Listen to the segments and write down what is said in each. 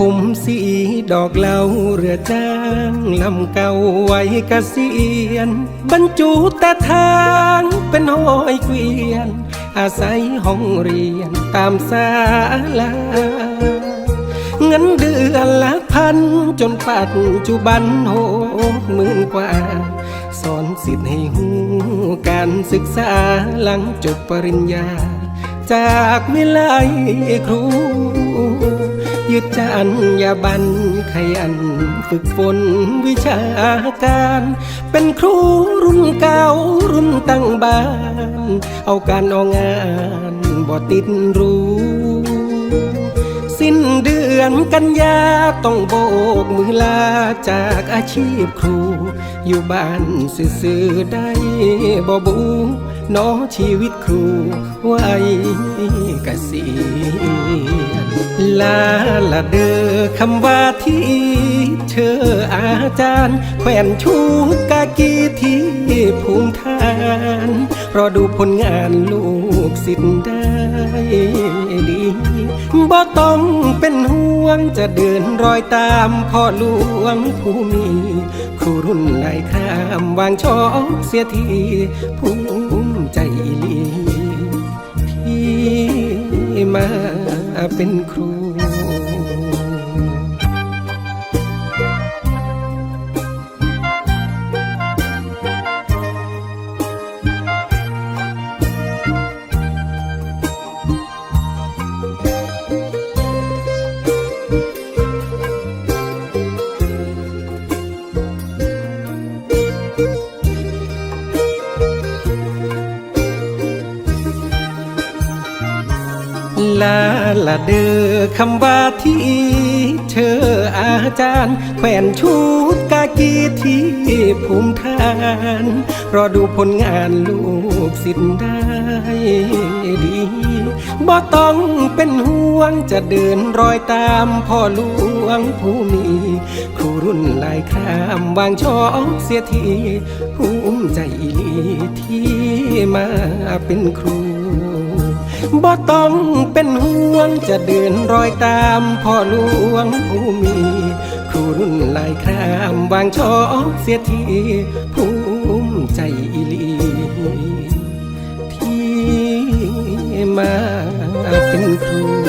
บอกเลาเรือจ้างลำเก่าไว้เกษียณบรรจุแต่ทางเป็นห้อยเกวียน อาศัยห้องเรียนตามศาลาเงินเดือนละพันจนปัจจุบันหกหมื่นกว่า สอนสิทธิ์ให้หูการศึกษาหลังจบปริญญา จากวิไลครู ยึดจรรยาบันขยันฝึกฝนวิชาการ เป็นครูรุ่นเก่ารุ่นตั้งบ้าน เอาการเอางานบ่ติดรู้ สิ้นเดือนกันยาต้องโบกมือลาจากอาชีพครู อยู่บ้านซื่อๆได้บ่บูน้อชีวิตครูไว้เกษียณลาละเดอคำว่าที่เธออาจารย์ แขวนชูกากีที่ภูมิฐาน รอดูผลงานลูกศิษย์ได้ บ่ต้องเป็นห่วงจะเดินรอยตามพ่อหลวงผู้มีครูรุ่นนายข้ามวางช่องเสียทีภูมิใจอีหลีที่มาเป็นครู ละเดอคำว่าที่เธออาจารย์ แขวนชุดกากีที่ภูมิฐาน รอดูผลงานลูกศิษย์ได้ดีบ่ต้องเป็นห่วงจะเดินรอยตามพ่อหลวงผู้มีครูรุ่นลายครามวางช่องเสียทีภูมิใจอีลีที่มาเป็นครู บ่ต้องเป็นห่วงจะเดินรอยตามพ่อหลวงผู้มีครูรุ่นลายครามวางช่อเสียทีภูมิใจอิลีที่มาเป็นครู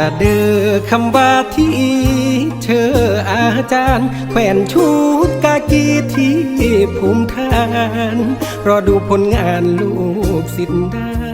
ละเดอคำว่าที่เธออาจารย์แขวนชุดกากีที่ภูมิทาน รอดูผลงานลูกศิษย์ได้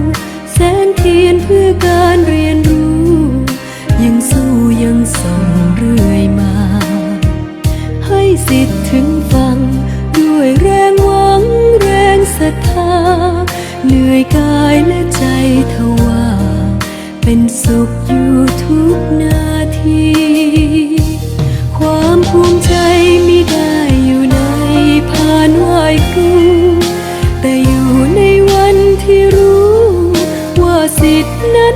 เป็นสุขอยู่ทุกนาที ความภูมิใจมิได้อยู่ในพานไหวครูแต่อยู่ในวันที่รู้ว่าสิทธินั้น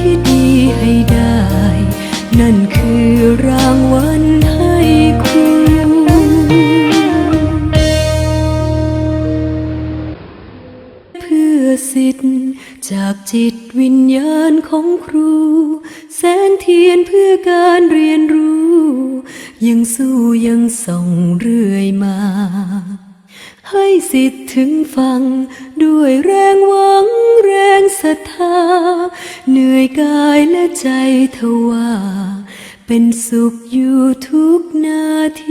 ่ รางวัลให้ครูเพื่อสิทธิ์จากจิตวิญญาณของครู แสงเทียนเพื่อการเรียนรู้ ยังสู้ยังส่องเรื่อยมา ให้สิทธิ์ถึงฟัง ด้วยแรงหวังแรงศรัทธา เหนื่อยกายและใจทว่า เป็นสุขอยู่ทุกนาที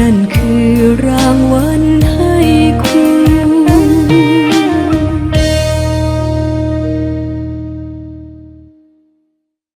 นั่นคือรางวัลให้